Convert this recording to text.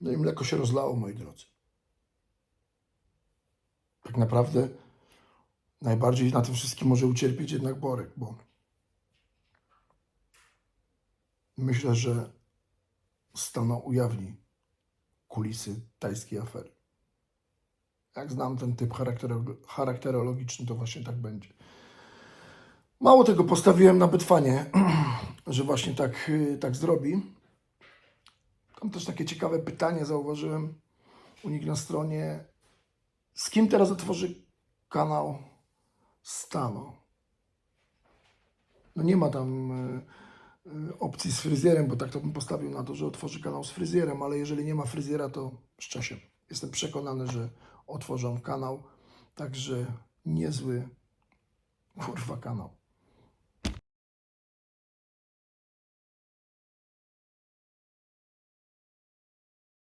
No i mleko się rozlało, moi drodzy. Tak naprawdę najbardziej na tym wszystkim może ucierpieć jednak Borek, bo myślę, że Stano ujawni kulisy tajskiej afery. Jak znam ten typ charakterolo- charakterologiczny, to właśnie tak będzie. Mało tego, postawiłem na Betfanie, że właśnie tak, tak zrobi. Tam też takie ciekawe pytanie zauważyłem u nich na stronie. Z kim teraz otworzy kanał Stano? No nie ma tam y, y, opcji z fryzjerem, bo tak to bym postawił na to, że otworzy kanał z fryzjerem, ale jeżeli nie ma fryzjera, to z czasem. Jestem przekonany, że otworzą kanał, także niezły kurwa kanał.